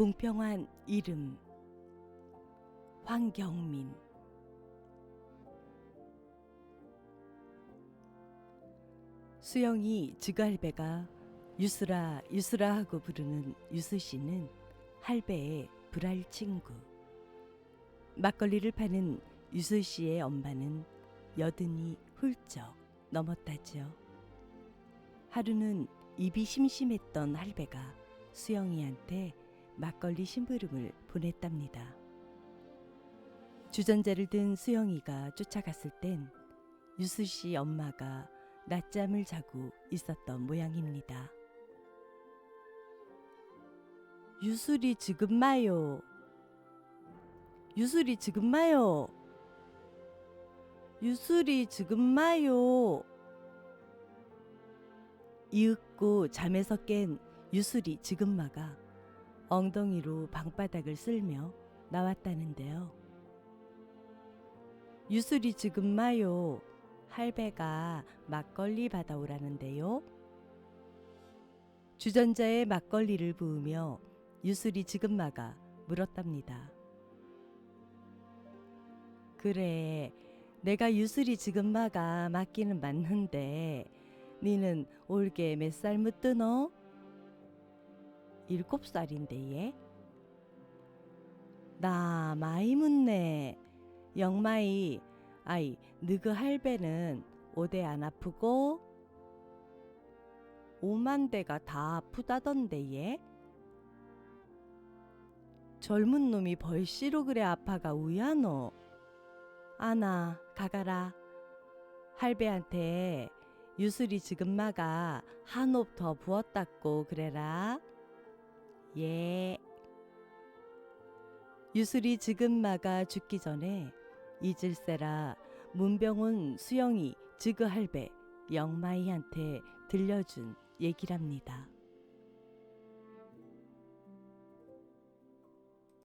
공평한 이름 황경민 수영이 지갈배가 유수라 유수라 하고 부르는 유수 씨는 할배의 불알 친구 막걸리를 파는 유수 씨의 엄마는 여든이 훌쩍 넘었다죠. 하루는 입이 심심했던 할배가 수영이한테 막걸리 심부름을 보냈답니다. 주전자를 든 수영이가 쫓아갔을 땐 유수 씨 엄마가 낮잠을 자고 있었던 모양입니다. 유술이 지금 마요. 유술이 지금 마요. 유술이 지금 마요. 이윽고 잠에서 깬 유술이 지금 마가 엉덩이로 방바닥을 쓸며 나왔다는데요. 유술이 지금 마요. 할배가 막걸리 받아오라는데요. 주전자에 막걸리를 부으며 유술이 지금 마가 물었답니다. 그래, 내가 유술이 지금 마가 맞기는 맞는데 니는 올게 몇 살 묻드너? 일곱 살인데 얘? 나 많이 묻네. 영마이 아이 느그 할배는 오대 안 아프고 오만 대가 다 아프다던데 얘? 젊은 놈이 벌시로 그래 아파가 우야노. 아나 가가라. 할배한테 유술이 지금 마가 한옵 더 부었다고 그래라. 예. 유술이 지금마가 죽기 전에 잊을세라 문병훈 수영이 지그 할배 영마이한테 들려준 얘기랍니다.